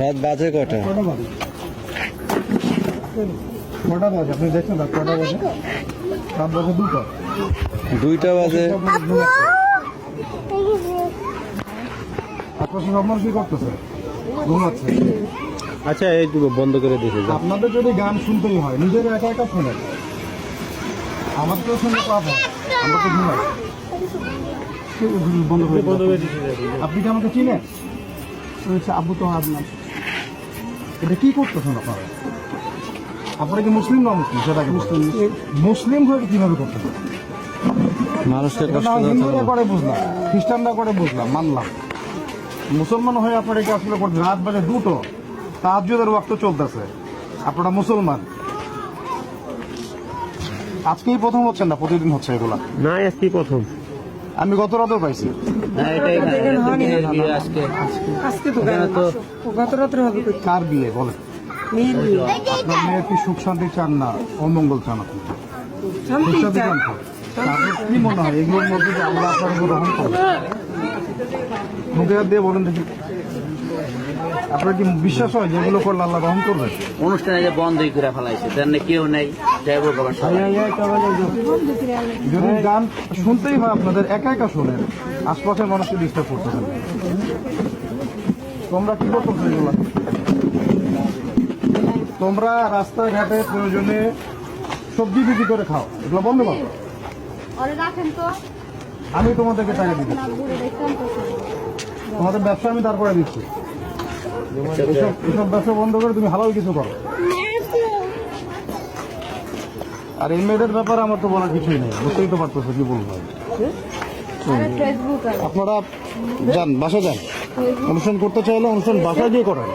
রাত বাজে কটা? কটা বাজে? কটা বাজে আপনি দেখছেন রাত কটা বাজে? রাত বাজে দুটো। দুইটা বাজে। আপনার কি করতেছে? ঘুমাচ্ছে। আচ্ছা এই দুটো বন্ধ করে দিয়েছে। আপনাদের যদি গান শুনতেই হয় নিজের একা একা শোনেন। আমার তো শুনে পাপ হয় আমরা তো ঘুমাই বন্ধ করে বন্ধ করে আপনি কি আমাকে চিনেন? বলছে, আব্বু তো আপনার এটা কি করতেছেন আপনারা? আপনারা কি মুসলিম না মুসলিম? সেটাকে মুসলিম মুসলিম হয়ে কীভাবে দেওয়া হিন্দুরা করে বুঝলাম। খ্রিস্টানরা করে বুঝলাম মানলাম। মুসলমান হয়ে আপনারা করছেন। রাত বাজে দুটো। তাহাজুদের ওয়াক্ত চলতেছে। আপনারা মুসলমান। আজকেই প্রথম হচ্ছেন না? প্রতিদিন হচ্ছে এগুলা? না আজকে প্রথম। আমি গত রাতেও পাইছি। আজকে। তো গান গত রাত্রে হবে কই? কার বিয়ে বলে। আপনার মেয়ের কি সুখ শান্তি চান না? অমঙ্গল চান আপনি? সুখ শান্তি চান কি মনে হয়? এগুলোর মধ্যে আমরা আপনার রহম করবে মুখে হাত দিয়ে বলেন দেখি। আপনার কি বিশ্বাস হয় যে এগুলো করলে আল্লাহ রহম করবে? অনুষ্ঠানে যে বন্ধই করে ফেলাইছে তেমনি কেউ নেই ড্রাইভার বাবার যদি গান শুনতেই হয় আপনাদের একা একা শোনেন আশপাশের মানুষকে ডিস্টার্ব করতেছেন তোমরা কি করতেছো এগুলো? তোমরা রাস্তাঘাটে প্রয়োজনে সবজি বিক্রি করে খাও এগুলো বন্ধ করো। আমি তোমাদেরকে টাকা দিচ্ছি। তোমাদের ব্যবসা আমি তারপরে দিচ্ছি। এসব ব্যবসা বন্ধ করে তুমি হালাল কিছু করো। আর এই মেয়েদের ব্যাপারে আমার তো বলার কিছুই নেই। বুঝতেই তো পারতেছো কি বলব আপনারা যান বাসা যান। অনুষ্ঠান করতে চাইলে অনুষ্ঠান বাসায় গিয়ে করেন।